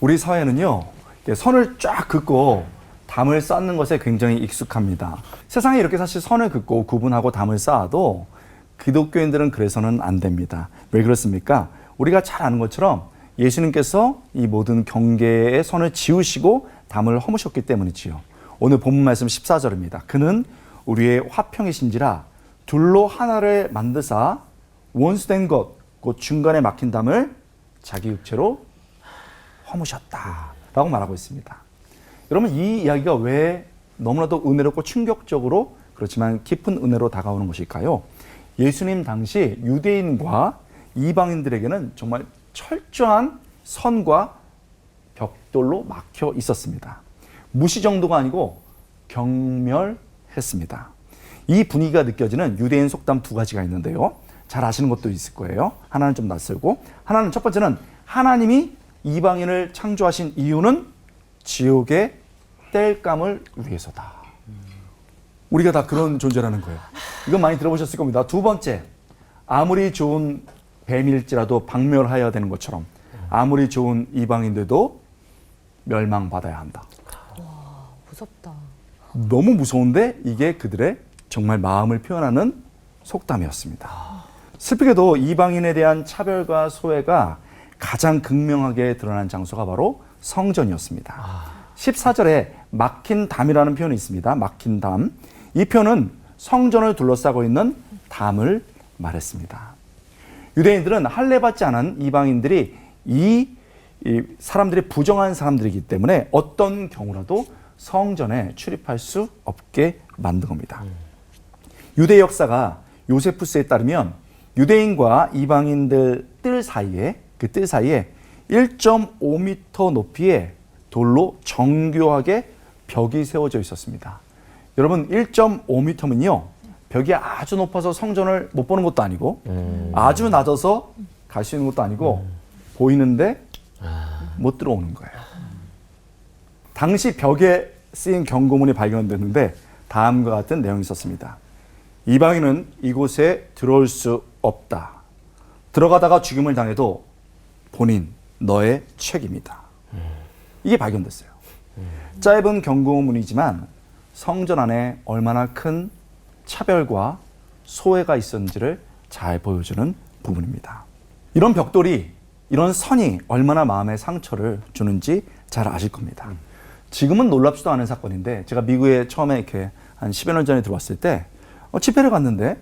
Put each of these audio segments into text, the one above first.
우리 사회는요, 선을 쫙 긋고 담을 쌓는 것에 굉장히 익숙합니다. 세상에 이렇게 사실 선을 긋고 구분하고 담을 쌓아도 기독교인들은 그래서는 안 됩니다. 왜 그렇습니까? 우리가 잘 아는 것처럼 예수님께서 이 모든 경계의 선을 지우시고 담을 허무셨기 때문이지요. 오늘 본문 말씀 14절입니다. 그는 우리의 화평이신지라 둘로 하나를 만드사 원수된 것, 곧 중간에 막힌 담을 자기 육체로 허무셨다라고 말하고 있습니다. 여러분 이 이야기가 왜 너무나도 은혜롭고 충격적으로 그렇지만 깊은 은혜로 다가오는 것일까요? 예수님 당시 유대인과 이방인들에게는 정말 철저한 선과 벽돌로 막혀 있었습니다. 무시 정도가 아니고 경멸했습니다. 이 분위기가 느껴지는 유대인 속담 두 가지가 있는데요. 잘 아시는 것도 있을 거예요. 하나는 좀 낯설고 하나는 첫 번째는 하나님이 이방인을 창조하신 이유는 지옥의 뗄감을 위해서다. 우리가 다 그런 존재라는 거예요. 이건 많이 들어보셨을 겁니다. 두 번째, 아무리 좋은 뱀일지라도 박멸하여야 되는 것처럼 아무리 좋은 이방인들도 멸망받아야 한다. 무섭다. 너무 무서운데 이게 그들의 정말 마음을 표현하는 속담이었습니다. 슬프게도 이방인에 대한 차별과 소외가 가장 극명하게 드러난 장소가 바로 성전이었습니다. 14절에 막힌 담이라는 표현이 있습니다. 막힌 담. 이 표현은 성전을 둘러싸고 있는 담을 말했습니다. 유대인들은 할례받지 않은 이방인들이 이, 이 사람들이 부정한 사람들이기 때문에 어떤 경우라도 성전에 출입할 수 없게 만든 겁니다. 유대 역사가 요세푸스에 따르면 유대인과 이방인들 뜰 사이에 그 뜰 사이에 1.5m 높이의 돌로 정교하게 벽이 세워져 있었습니다. 여러분 1.5m면요 벽이 아주 높아서 성전을 못 보는 것도 아니고 아주 낮아서 갈 수 있는 것도 아니고 보이는데 못 들어오는 거예요. 당시 벽에 쓰인 경고문이 발견됐는데 다음과 같은 내용이 있었습니다. 이방인은 이곳에 들어올 수 없다. 들어가다가 죽임을 당해도 본인 너의 책임이다. 이게 발견됐어요. 짧은 경고문이지만 성전 안에 얼마나 큰 차별과 소외가 있었는지를 잘 보여주는 부분입니다. 이런 벽돌이 이런 선이 얼마나 마음에 상처를 주는지 잘 아실 겁니다. 지금은 놀랍지도 않은 사건인데 제가 미국에 처음에 이렇게 한 10여 년 전에 들어왔을 때 어, 집회를 갔는데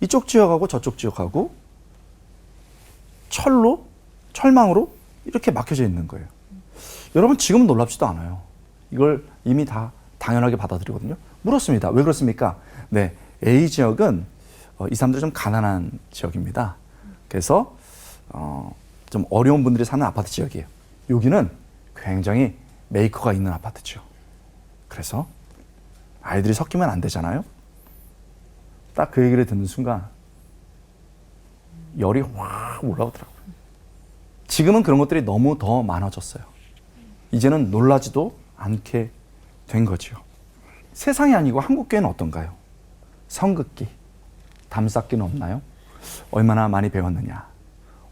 이쪽 지역하고 저쪽 지역하고 철로 철망으로 이렇게 막혀져 있는 거예요. 여러분 지금은 놀랍지도 않아요. 이걸 이미 다 당연하게 받아들이거든요. 물었습니다. 왜 그렇습니까? 네, A 지역은 어, 이 사람들 좀 가난한 지역입니다. 그래서 어, 좀 어려운 분들이 사는 아파트 지역이에요. 여기는 굉장히 메이커가 있는 아파트죠. 그래서 아이들이 섞이면 안 되잖아요. 딱 그 얘기를 듣는 순간 열이 확 올라오더라고요. 지금은 그런 것들이 너무 더 많아졌어요. 이제는 놀라지도 않게 된 거죠. 세상이 아니고 한국 교회는 어떤가요? 성극기, 담쌓기는 없나요? 얼마나 많이 배웠느냐?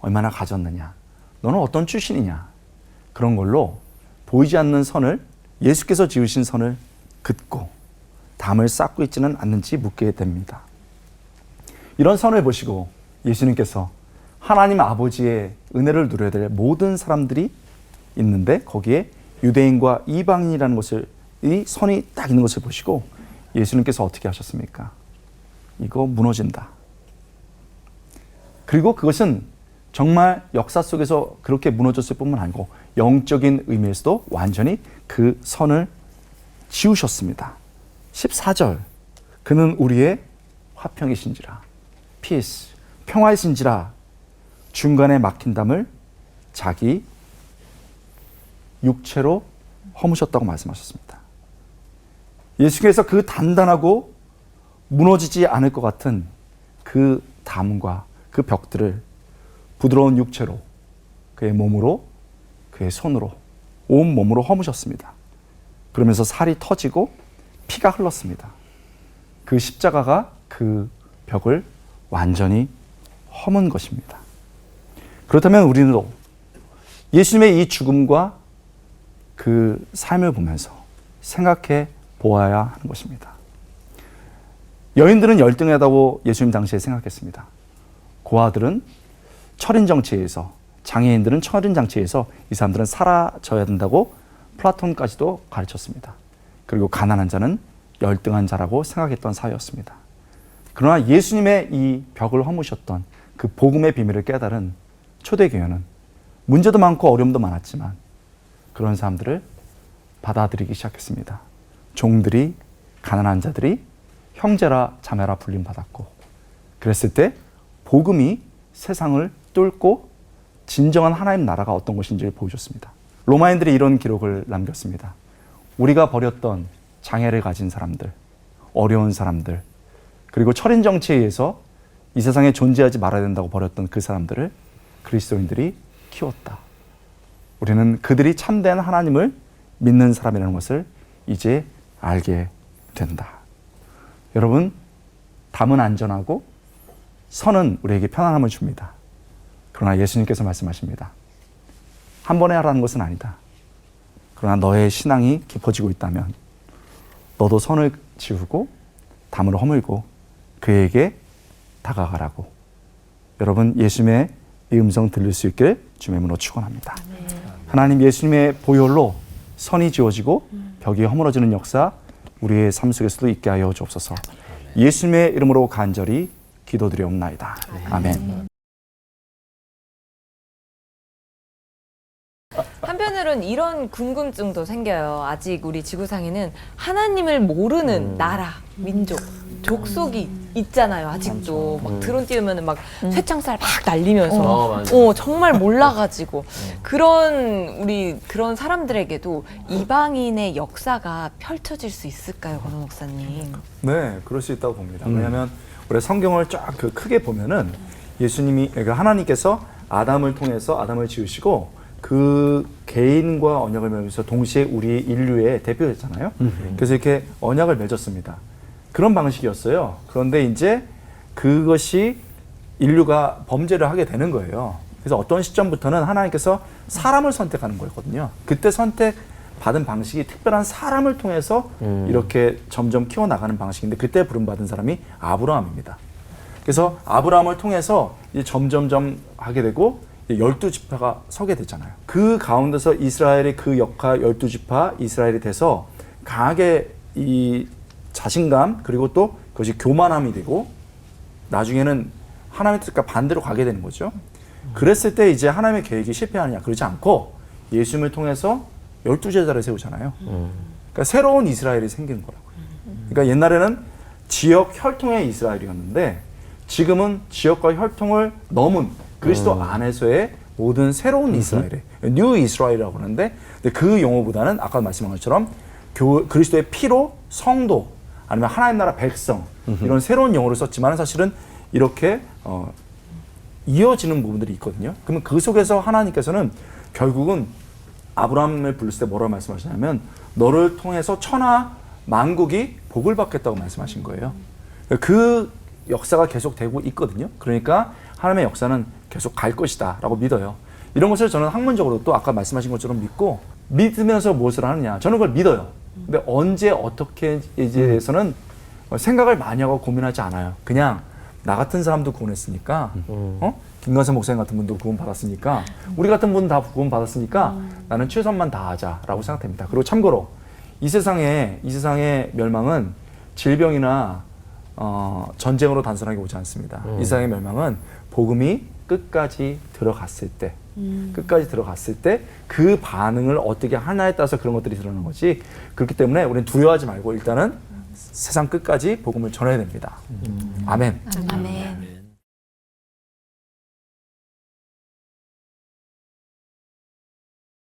얼마나 가졌느냐? 너는 어떤 출신이냐? 그런 걸로 보이지 않는 선을 예수께서 지으신 선을 긋고 담을 쌓고 있지는 않는지 묻게 됩니다. 이런 선을 보시고 예수님께서 하나님 아버지의 은혜를 누려야 될 모든 사람들이 있는데 거기에 유대인과 이방인이라는 것을 이 선이 딱 있는 것을 보시고 예수님께서 어떻게 하셨습니까? 이거 무너진다. 그리고 그것은 정말 역사 속에서 그렇게 무너졌을 뿐만 아니고 영적인 의미에서도 완전히 그 선을 지우셨습니다. 14절. 그는 우리의 화평이신지라. peace. 평화이신지라. 중간에 막힌 담을 자기 육체로 허무셨다고 말씀하셨습니다. 예수께서 그 단단하고 무너지지 않을 것 같은 그 담과 그 벽들을 부드러운 육체로 그의 몸으로 그의 손으로 온 몸으로 허무셨습니다. 그러면서 살이 터지고 피가 흘렀습니다. 그 십자가가 그 벽을 완전히 허문 것입니다. 그렇다면 우리는 예수님의 이 죽음과 그 삶을 보면서 생각해 보아야 하는 것입니다. 여인들은 열등하다고 예수님 당시에 생각했습니다. 고아들은 철인 정치에서 장애인들은 철인 장치에서 이 사람들은 사라져야 된다고 플라톤까지도 가르쳤습니다. 그리고 가난한 자는 열등한 자라고 생각했던 사회였습니다. 그러나 예수님의 이 벽을 허무셨던 그 복음의 비밀을 깨달은 초대교회는 문제도 많고 어려움도 많았지만 그런 사람들을 받아들이기 시작했습니다. 종들이 가난한 자들이 형제라 자매라 불림 받았고 그랬을 때 복음이 세상을 뚫고 진정한 하나님 나라가 어떤 것인지를 보여줬습니다. 로마인들이 이런 기록을 남겼습니다. 우리가 버렸던 장애를 가진 사람들, 어려운 사람들, 그리고 철인 정치에 의해서 이 세상에 존재하지 말아야 된다고 버렸던 그 사람들을 그리스도인들이 키웠다. 우리는 그들이 참된 하나님을 믿는 사람이라는 것을 이제 알게 된다. 여러분, 담은 안전하고 선은 우리에게 편안함을 줍니다. 그러나 예수님께서 말씀하십니다. 한 번에 하라는 것은 아니다. 그러나 너의 신앙이 깊어지고 있다면 너도 선을 지우고 담을 허물고 그에게 다가가라고. 여러분 예수님의 이 음성 들릴 수 있길 주의 이름으로 축원합니다. 하나님 예수님의 보혈로 선이 지워지고 벽이 허물어지는 역사 우리의 삶 속에서도 있게 하여 주옵소서. 예수님의 이름으로 간절히 기도드리옵나이다. 아멘. 한편으론 이런 궁금증도 생겨요. 아직 우리 지구상에는 하나님을 모르는 나라, 민족, 족속이 있잖아요. 아직도 막 드론 띄우면 막 쇠창살 막 날리면서 어, 맞아. 어, 정말 몰라가지고 그런 우리 그런 사람들에게도 이방인의 역사가 펼쳐질 수 있을까요, 권 목사님? 네, 그럴 수 있다고 봅니다. 왜냐하면 우리 성경을 쫙 그 크게 보면은 예수님이 그러니까 하나님께서 아담을 통해서 아담을 지으시고 그 개인과 언약을 맺으면서 동시에 우리 인류의 대표였잖아요. 그래서 이렇게 언약을 맺었습니다. 그런 방식이었어요. 그런데 이제 그것이 인류가 범죄를 하게 되는 거예요. 그래서 어떤 시점부터는 하나님께서 사람을 선택하는 거였거든요. 그때 선택 받은 방식이 특별한 사람을 통해서 이렇게 점점 키워나가는 방식인데 그때 부름받은 사람이 아브라함입니다. 그래서 아브라함을 통해서 이제 점점점 하게 되고 열두 지파가 서게 되잖아요. 그 가운데서 이스라엘의 그 역할 열두 지파 이스라엘이 돼서 강하게 이 자신감 그리고 또 그것이 교만함이 되고 나중에는 하나님의 뜻과 반대로 가게 되는 거죠. 그랬을 때 이제 하나님의 계획이 실패하느냐 그러지 않고 예수님을 통해서 열두 제자를 세우잖아요. 그러니까 새로운 이스라엘이 생기는 거라고요. 그러니까 옛날에는 지역 혈통의 이스라엘이었는데 지금은 지역과 혈통을 넘은 그리스도 안에서의 모든 새로운 이스라엘의 뉴 이스라엘이라고 하는데 그 용어보다는 아까 말씀한 것처럼 교, 그리스도의 피로 성도 아니면 하나님 나라 백성 이런 새로운 용어를 썼지만 사실은 이렇게 어, 이어지는 부분들이 있거든요. 그러면 그 속에서 하나님께서는 결국은 아브라함을 부르실 때 뭐라고 말씀하시냐면 너를 통해서 천하 만국이 복을 받겠다고 말씀하신 거예요. 그 역사가 계속 되고 있거든요. 그러니까 하나님의 역사는 계속 갈 것이다라고 믿어요. 이런 것을 저는 학문적으로 또 아까 말씀하신 것처럼 믿고 믿으면서 무엇을 하느냐. 저는 그걸 믿어요. 근데 언제 어떻게 이제 대해서는 생각을 많이 하고 고민하지 않아요. 그냥 나 같은 사람도 구원했으니까, 어? 김관선 목사님 같은 분도 구원 받았으니까, 우리 같은 분은 다 구원 받았으니까 나는 최선만 다하자라고 생각됩니다. 그리고 참고로 이 세상에 이 세상의 멸망은 질병이나 어, 전쟁으로 단순하게 오지 않습니다. 이 세상의 멸망은 복음이 끝까지 들어갔을 때, 끝까지 들어갔을 때 그 반응을 어떻게 하나에 따라서 그런 것들이 드러나는 거지. 그렇기 때문에 우리는 두려워하지 말고 일단은 세상 끝까지 복음을 전해야 됩니다. 아멘. 아멘.